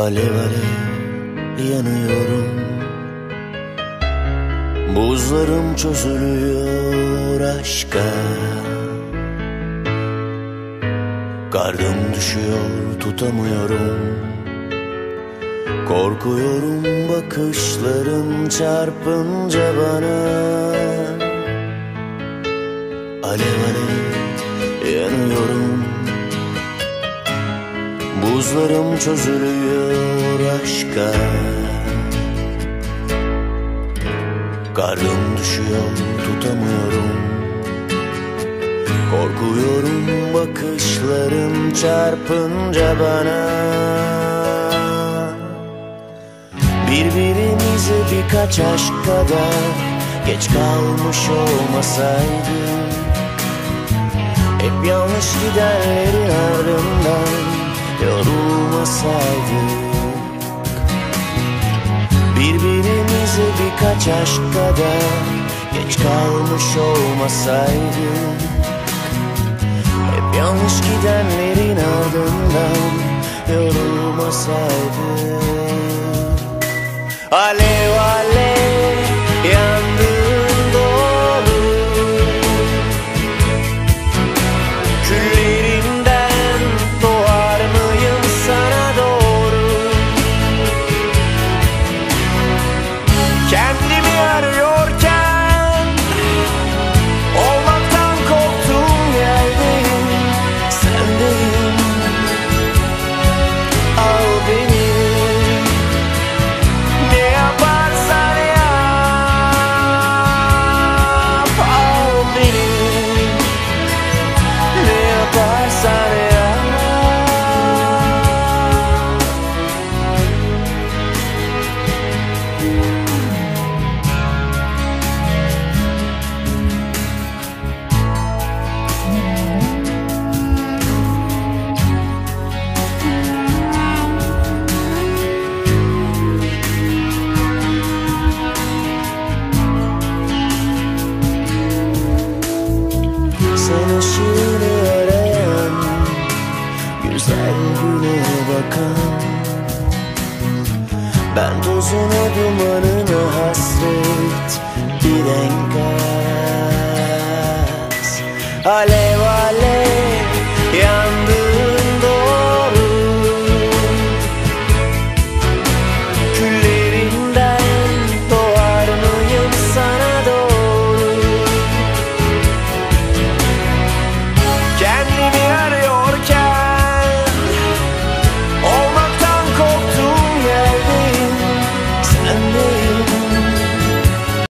Alev alev yanıyorum. Buzlarım çözülüyor aşka. Kardım düşüyor tutamıyorum. Korkuyorum bakışların çarpınca bana. Alev alev yanıyorum Buzlarım çözülüyor aşka. Karnım düşüyor tutamıyorum. Korkuyorum bakışların çarpınca bana. Birbirimize birkaç aşk kadar Geç kalmış olmasaydı Hep yanlış gidenlerin ardından Yorulmasaydık Birbirimize birkaç aşk kadar Geç kalmış olmasaydık. Hep yanlış gidenlerin ardından Yorulmasaydık. Alev Sen ışığını arayan Güzel güne bakan Ben tozuna dumanına hasret Bir enkaz Alev